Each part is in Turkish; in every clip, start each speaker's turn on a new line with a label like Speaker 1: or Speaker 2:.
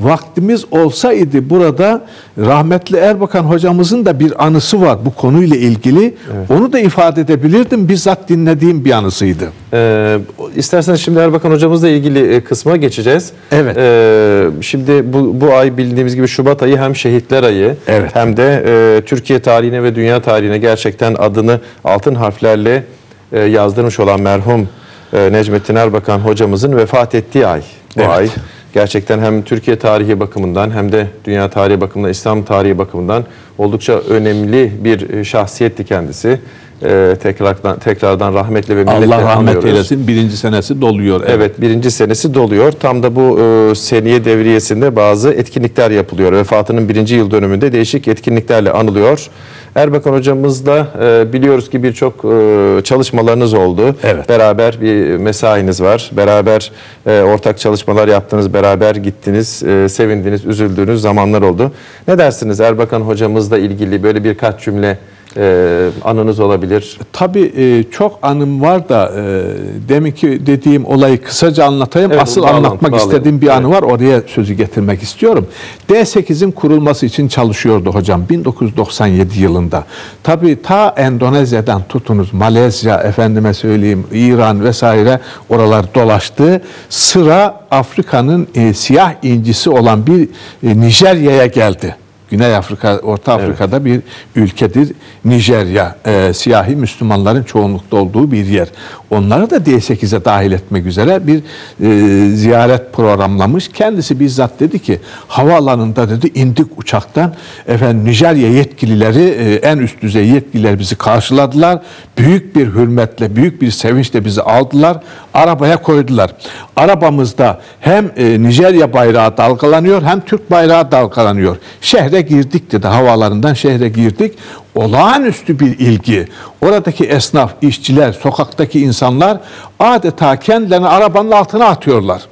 Speaker 1: Vaktimiz olsaydı burada rahmetli Erbakan hocamızın da bir anısı var bu konuyla ilgili. Onu da ifade edebilirdim. Bizzat dinlediğim bir anısıydı.
Speaker 2: Ee, isterseniz şimdi Erbakan hocamızla ilgili e, kısma geçeceğiz.
Speaker 1: Evet.
Speaker 2: Ee, şimdi bu, bu ay bildiğimiz gibi Şubat ayı hem şehitler ayı
Speaker 1: Evet.
Speaker 2: hem de e, Türkiye tarihine ve dünya tarihine gerçekten adını altın harflerle e, yazdırmış olan merhum e, Necmettin Erbakan hocamızın vefat ettiği ay. Bu
Speaker 1: Evet.
Speaker 2: ay gerçekten hem Türkiye tarihi bakımından hem de dünya tarihi bakımından, İslam tarihi bakımından oldukça önemli bir e, şahsiyetti kendisi. E, tekrardan tekrardan rahmetle ve minnetle
Speaker 1: Allah rahmet
Speaker 2: anıyoruz.
Speaker 1: eylesin. Birinci senesi doluyor.
Speaker 2: Evet birinci senesi doluyor. Tam da bu e, seniye devriyesinde bazı etkinlikler yapılıyor. Vefatının birinci yıl dönümünde değişik etkinliklerle anılıyor. Erbakan hocamızla e, biliyoruz ki birçok e, çalışmalarınız oldu.
Speaker 1: Evet.
Speaker 2: Beraber bir mesainiz var. Beraber e, ortak çalışmalar yaptınız. Beraber gittiniz. E, sevindiniz, üzüldüğünüz zamanlar oldu. Ne dersiniz Erbakan hocamızla ilgili böyle birkaç cümle e, anınız olabilir?
Speaker 1: Tabii e, çok anım var da e, deminki dediğim olayı kısaca anlatayım.
Speaker 2: Evet,
Speaker 1: Asıl
Speaker 2: bağlan-
Speaker 1: anlatmak
Speaker 2: bağlayalım.
Speaker 1: istediğim bir
Speaker 2: Evet.
Speaker 1: anı var. Oraya sözü getirmek istiyorum. D8'in kurulması için çalışıyordu hocam 1997 yılında. Tabii ta Endonezya'dan tutunuz Malezya, efendime söyleyeyim İran vesaire oralar dolaştı. Sıra Afrika'nın e, siyah incisi olan bir e, Nijerya'ya geldi. Güney Afrika, Orta Afrika'da bir ülkedir. Nijerya, e, siyahi Müslümanların çoğunlukta olduğu bir yer. Onları da D8'e dahil etmek üzere bir e, ziyaret programlamış. Kendisi bizzat dedi ki havaalanında dedi indik uçaktan efendim Nijerya yetkilileri e, en üst düzey yetkililer bizi karşıladılar. Büyük bir hürmetle, büyük bir sevinçle bizi aldılar. Arabaya koydular. Arabamızda hem e, Nijerya bayrağı dalgalanıyor hem Türk bayrağı dalgalanıyor. Şehre girdik dedi havaalanından şehre girdik. Olağanüstü bir ilgi. Oradaki esnaf, işçiler, sokaktaki insanlar adeta kendilerini arabanın altına atıyorlar.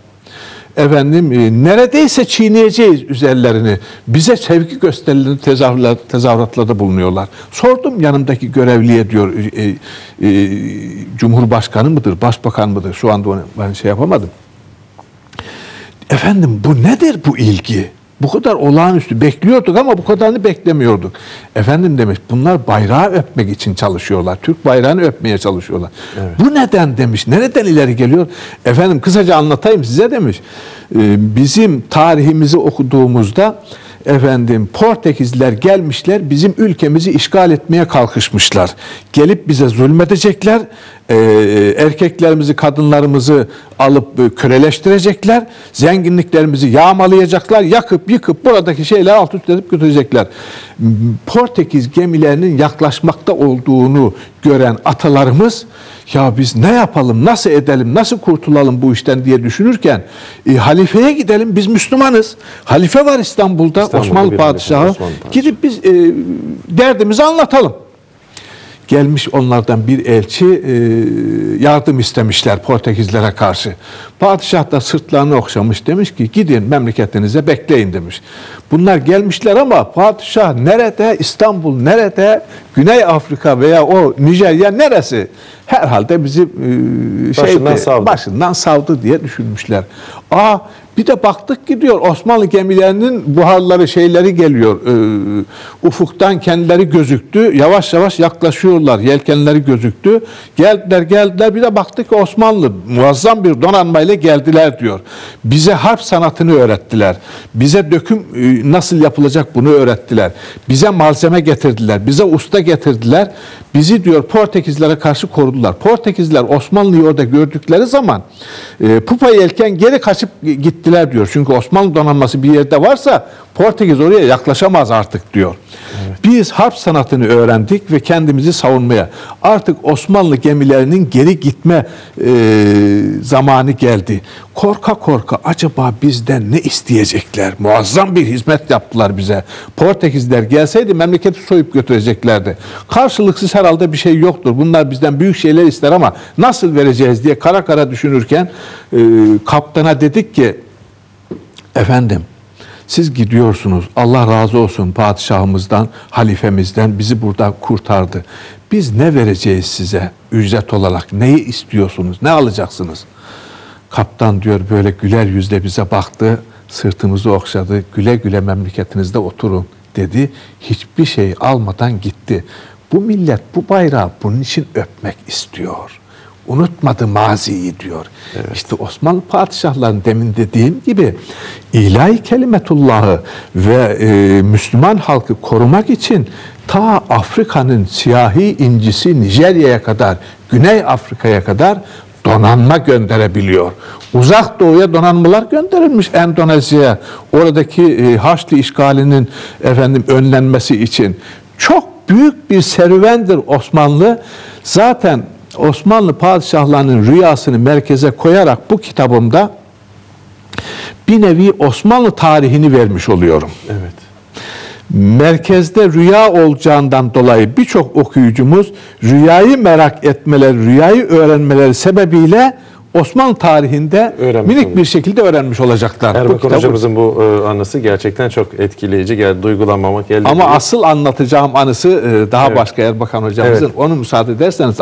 Speaker 1: Efendim e, neredeyse çiğneyeceğiz üzerlerini. Bize sevgi gösterilerini tezahürat, tezahüratlarda bulunuyorlar. Sordum yanımdaki görevliye diyor e, e, Cumhurbaşkanı mıdır, Başbakan mıdır? Şu anda onu ben şey yapamadım. Efendim bu nedir bu ilgi? Bu kadar olağanüstü bekliyorduk ama bu kadarını beklemiyorduk. Efendim demiş bunlar bayrağı öpmek için çalışıyorlar. Türk bayrağını öpmeye çalışıyorlar. Bu neden demiş. Nereden ileri geliyor? Efendim kısaca anlatayım size demiş. Ee, bizim tarihimizi okuduğumuzda efendim Portekizliler gelmişler bizim ülkemizi işgal etmeye kalkışmışlar. Gelip bize zulmedecekler. Ee, erkeklerimizi, kadınlarımızı alıp e, köleleştirecekler. Zenginliklerimizi yağmalayacaklar. Yakıp yıkıp buradaki şeyleri alt üst edip götürecekler. Portekiz gemilerinin yaklaşmakta olduğunu gören atalarımız ya biz ne yapalım, nasıl edelim, nasıl kurtulalım bu işten diye düşünürken e, halifeye gidelim biz Müslümanız. Halife var İstanbul'da,
Speaker 2: İstanbul'da
Speaker 1: Osmanlı padişahı.
Speaker 2: Osmanlı padişahı.
Speaker 1: Gidip biz e, derdimizi anlatalım. Gelmiş onlardan bir elçi e, yardım istemişler Portekizlere karşı. Padişah da sırtlarını okşamış demiş ki gidin memleketinize bekleyin demiş. Bunlar gelmişler ama padişah nerede İstanbul nerede Güney Afrika veya o Nijerya neresi? Herhalde bizi e,
Speaker 2: Başından
Speaker 1: şeydi,
Speaker 2: savdı.
Speaker 1: başından savdı diye düşünmüşler. Aa bir de baktık gidiyor Osmanlı gemilerinin buharları şeyleri geliyor. Ee, ufuktan kendileri gözüktü. Yavaş yavaş yaklaşıyorlar. Yelkenleri gözüktü. Geldiler geldiler bir de baktık ki Osmanlı muazzam bir donanmayla geldiler diyor. Bize harp sanatını öğrettiler. Bize döküm e, nasıl yapılacak bunu öğrettiler. Bize malzeme getirdiler. Bize usta getirdiler. Bizi diyor Portekizlere karşı korudular. Portekizler Osmanlı'yı orada gördükleri zaman e, pupa yelken geri kaçıp gittiler diyor. Çünkü Osmanlı donanması bir yerde varsa Portekiz oraya yaklaşamaz artık diyor. Biz harp sanatını öğrendik ve kendimizi savunmaya. Artık Osmanlı gemilerinin geri gitme e, zamanı geldi. Korka korka acaba bizden ne isteyecekler? Muazzam bir hizmet yaptılar bize. Portekizler gelseydi memleketi soyup götüreceklerdi. Karşılıksız herhalde bir şey yoktur. Bunlar bizden büyük şeyler ister ama nasıl vereceğiz diye kara kara düşünürken e, kaptana dedik ki efendim siz gidiyorsunuz. Allah razı olsun padişahımızdan, halifemizden bizi burada kurtardı. Biz ne vereceğiz size ücret olarak? Neyi istiyorsunuz? Ne alacaksınız? Kaptan diyor böyle güler yüzle bize baktı. sırtımızı okşadı. Güle güle memleketinizde oturun dedi. Hiçbir şey almadan gitti. Bu millet bu bayrağı bunun için öpmek istiyor. Unutmadı maziyi diyor. İşte Osmanlı padişahlarının demin dediğim gibi ilahi kelimetullahı ve e, Müslüman halkı korumak için ta Afrika'nın siyahi incisi Nijerya'ya kadar, Güney Afrika'ya kadar donanma gönderebiliyor. Uzak doğuya donanmalar gönderilmiş Endonezya'ya. Oradaki e, Haçlı işgalinin efendim önlenmesi için çok büyük bir serüvendir Osmanlı. Zaten Osmanlı padişahlarının rüyasını merkeze koyarak bu kitabımda bir nevi Osmanlı tarihini vermiş oluyorum
Speaker 2: Evet.
Speaker 1: merkezde rüya olacağından dolayı birçok okuyucumuz rüyayı merak etmeleri, rüyayı öğrenmeleri sebebiyle Osmanlı tarihinde
Speaker 2: Öğrenmiş
Speaker 1: minik
Speaker 2: oluyor.
Speaker 1: bir şekilde öğrenmiş olacaklar. Bu
Speaker 2: Erbakan
Speaker 1: kitabı-
Speaker 2: hocamızın bu e, anısı gerçekten çok etkileyici geldi. Duygulanmamak elde
Speaker 1: Ama
Speaker 2: değil.
Speaker 1: asıl anlatacağım anısı e, daha
Speaker 2: Evet.
Speaker 1: başka Erbakan hocamızın.
Speaker 2: Evet.
Speaker 1: Onu müsaade ederseniz